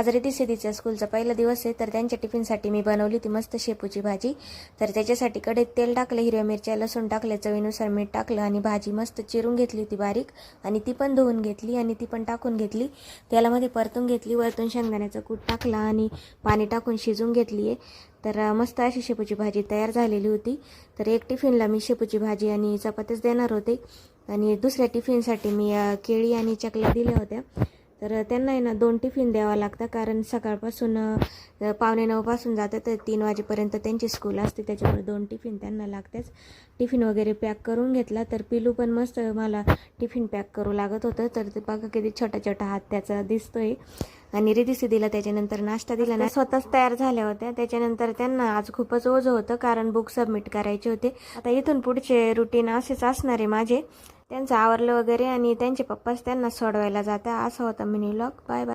आज रिती सिद्धीच्या स्कूलचा पहिला दिवस आहे तर त्यांच्या टिफिनसाठी मी बनवली होती मस्त शेपूची भाजी. तर त्याच्यासाठी कढईत तेल टाकलं हिरव्या मिरच्या लसूण टाकलं चवीनुसार मीठ टाकलं आणि भाजी मस्त चिरून घेतली होती बारीक. आणि ती पण धुवून घेतली आणि ती पण टाकून घेतली. तेलामध्ये परतून घेतली वरतून शेंगदाण्याचं कूट टाकला आणि पाणी टाकून शिजून घेतली आहे. तर मस्त अशी शेपूची भाजी तयार झालेली होती. तर एक टिफिनला मी शेपूची भाजी आणि चपातीच देणार होते. आणि दुसऱ्या टिफिनसाठी मी केळी आणि चकल्या दिल्या होत्या. तर त्यांना आहे ना दोन टिफिन द्यावा लागतं कारण सकाळपासून पावणे नऊपासून जातं तर तीन वाजेपर्यंत त्यांची स्कूल असते. त्याच्यामुळे दोन टिफिन त्यांना लागतेच टिफिन वगैरे पॅक करून घेतला तर पिलू पण मस्त मला टिफिन पॅक करू लागत होतं. तर ते बघा किती छोटा छोटा हात त्याचा दिसतोय. आणि रिदिसी दिला त्याच्यानंतर नाश्ता दिला. ना स्वतःच तयार झाल्या होत्या. त्याच्यानंतर त्यांना आज खूपच ओझं होतं. कारण बुक सबमिट करायचे होते. आता इथून पुढचे रुटीन असेच असणार आहे माझे. त्यांचं आवरलं वगैरे आणि त्यांचे पप्पाच त्यांना सोडवायला जाता. असा होता मिनी लॉक बाय बाय